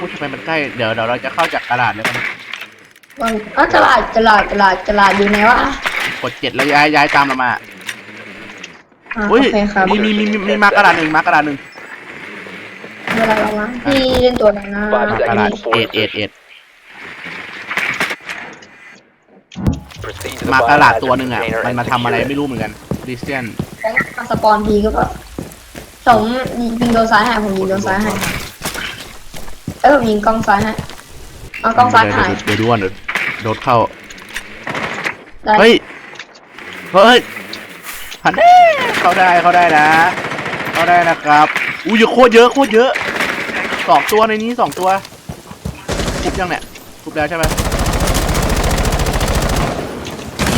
พูดทำไมมันใกล้ เดี๋ยวเดี๋ยวเราจะเข้าจากกระดาษเลยกันมันอ๋อตลาดตลาดตลาดตลาดอยู่ไหนวะกดเจ็ดแล้วย้ายย้ายตามเรามาอ่าอุ้ยโอเคครับมีมีมีมีมีมากระดาษหนึ่งมากระดาษหนึ่งเวลาเรามาพี่เล่นตัวไหนนะมากระดาษเอ็ดเอ็ดเอ็ด Proceed to the มากระดาษ biohazard ตัวหนึ่งอะ container มัน and มาทำอะไร secure it. ไม่รู้เหมือนกันดิสเซนผมสปอนทีก็แบบผมยิงโดนซ้ายให้ผมยิงโดนซ้ายให้ เอ้ยผมยิงกล้องซ้ายให้เอากล้องซ้ายหายเดี๋ยวดูก่อนเดี๋ยวโดดเข้า ได้เฮ้ย เฮ้ยหันเอ้ยเข้าได้เข้าได้นะ เข้าได้นะครับ อุ้ยเยอะโคตรเยอะโคตรเยอะสองตัวในนี้สองตัวทุบยังเนี่ยทุบแล้วใช่ไหม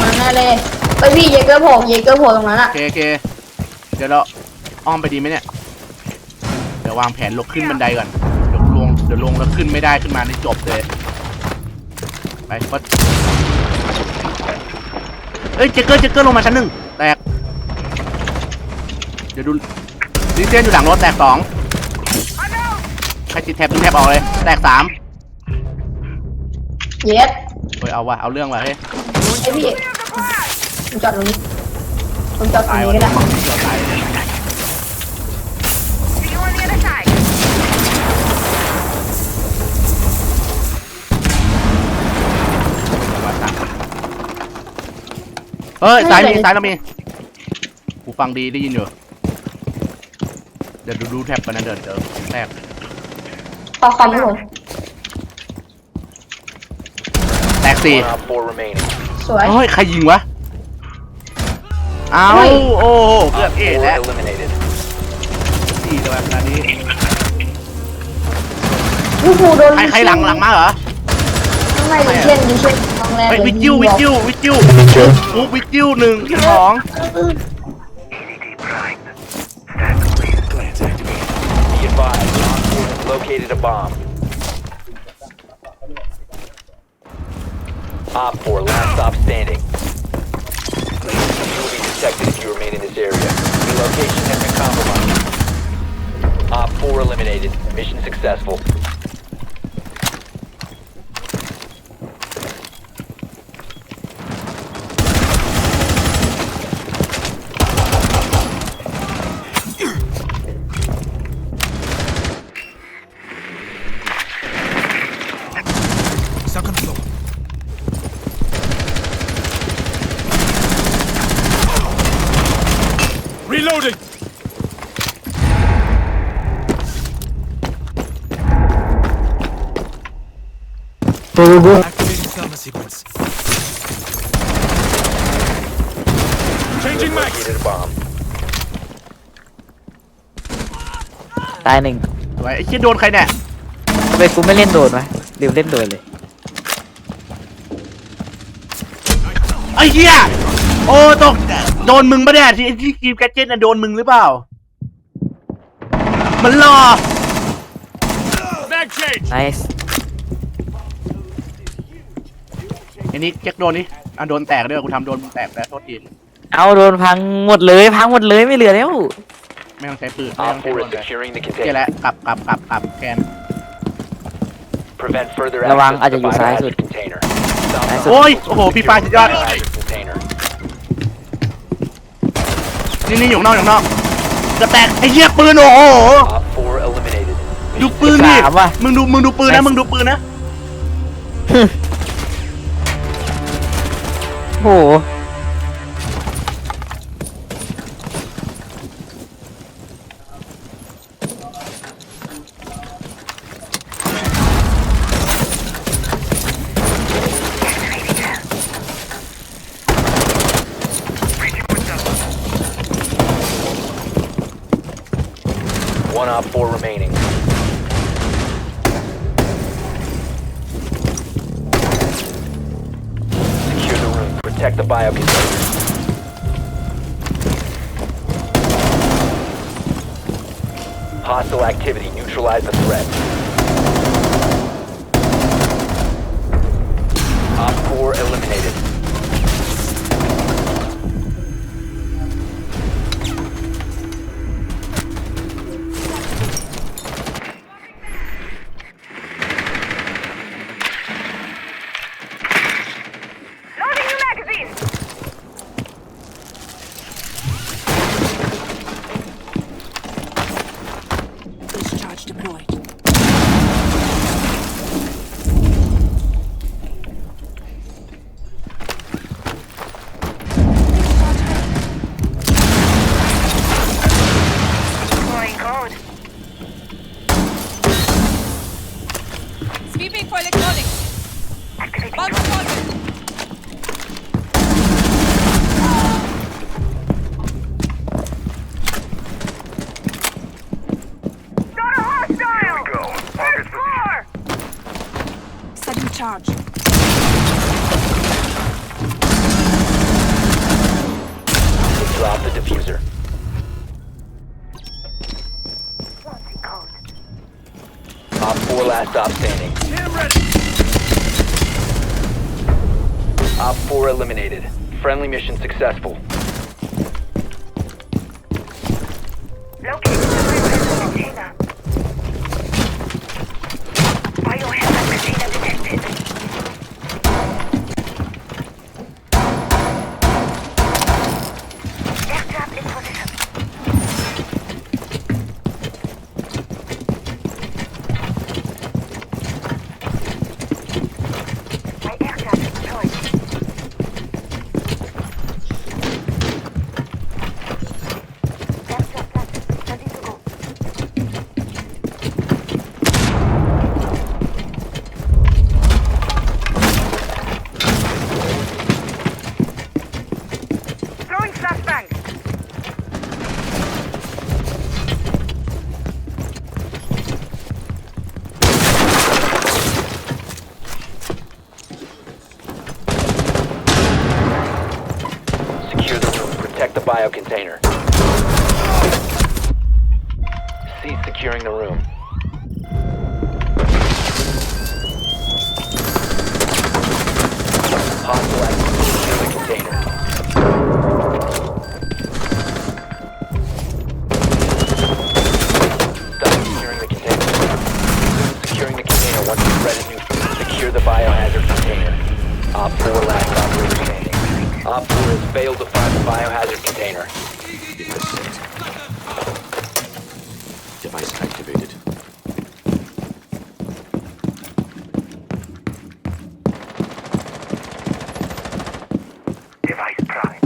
มาแน่เลยเอ้ยพี่เยเกอร์โผล่เยเกอร์โผล่ตรงนั้นโออะเคโอเคเดี๋ยวเราอ้อมไปดีไหมเนี่ย เดี๋ยววางแผนลงขึ้นบันไดก่อนเดี๋ยวลงเดี๋ยวลงแล้วขึ้นไม่ได้ขึ้นมาในจบเลย ไปก็เอ้ยเจคเกอร์เจคเกอร์ลงมาชั้นหนึ่งแตก เดี๋ยวดูดิเซนอยู่หลังรถแตกสองใครติดแท็บดึงแท็บออกเลย แตกสามเย็ดเฮ้ยเอาว่ะเอาเรื่องว่ะเฮ้ยไอยพี่ผมจอดตรงนี้ผมจอดตรงตายนี้ว่ะก็ได้เราตาย เฮ้ยซ้ายมีซ้ายเรามีกูฟังดีได้ยินอยู่ เดี๋ยวดูดูแท็บกันนะเดี๋ยวเดี๋ยวแตกขอคอมให้ผมแตกสี่ One op four remaining. สวย เฮ้ยใครยิงวะ เอาเฮ้ย โอ้โหเกือบ Op เอ็ด four แล้ว eliminated. สี่ตัวแบบนี้ ลูกหูโดนใครใครหลังหลังมาเหรอ ข้างในดิเช่นดิเช่นครั้ง แรกเฮ้ยเลยวิจิววิจิววิจิวมุกวิจิวหนึ่งสอง Reloading! Activating thermal sequence. Changing max! Located a bomb. ตายหนึ่งสวยไอ้เชี่ยโดนใครเนี่ยทำไมกูไม่เล่นโดดวะลืมเล่นโดดเลย ไอ้เหี้ยโอ้ตก โดนมึงปะเนี่ยที่ที่กีมแกดเจ็ตน่ะโดนมึงหรือเปล่า มันรอ Mag change! ไนส์อันนี้แจ็คโดนนี่อะโดนแตกด้วยกูทำโดนมึงแตกแล้วโทษทีเอาโดนพังหมดเลย พังหมดเลยไม่เหลือแล้ว ไม่ต้องใช้ปืนไม่ต้อง Op ใช้ four โด is นเลย securing the เจ๊แห container. ละกลับกลับกลับกลับแกน Prevent further ระวัง access อาจ to จะ the อยู่ซ้ายสุด biohazard container. Stop ซ้าย the สุด โอ้ย โอ้โห พี่ฟ้าสุดยอด biohazard container. นี่นี่อยู่ข้างนอกอยู่ข้างนอกจะแตกไอ้เหี้ยปืนโอ้โห Op four eliminated. ดูปืนดิสามว่ะ มึงดูมึงดูปืนนะมึงดูปืนนะ โอ้โห One op four remaining. Secure the room. Protect the biocontainer. Hostile activity. Neutralize the threat. Charge. Drop the diffuser. Op 4 last stop standing. Op 4 eliminated. Friendly mission successful. Protect the bio container. Cease securing the room. Container. Device activated. Device prime.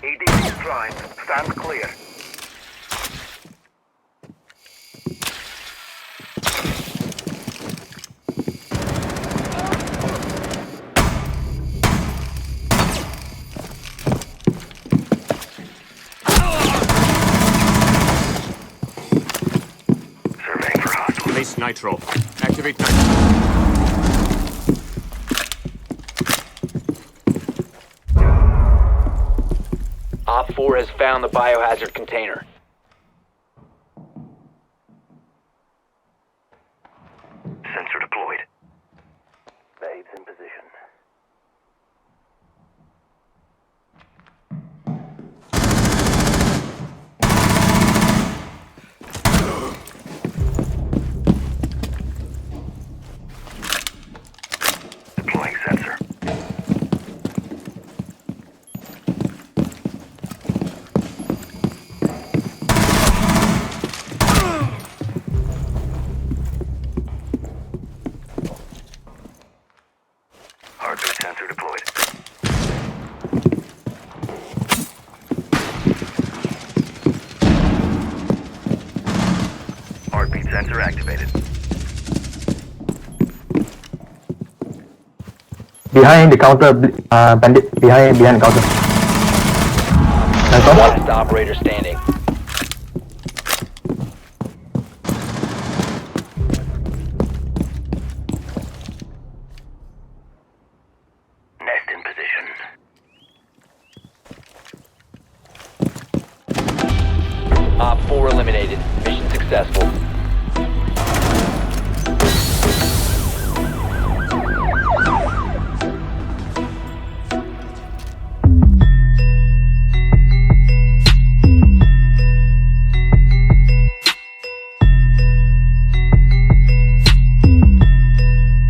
Keep. Stand clear. Nitro. Activate nitro. Op 4 has found the biohazard container. Activated. behind the counter, uh, bandit behind behind the counter. Nice one. Last operator standing.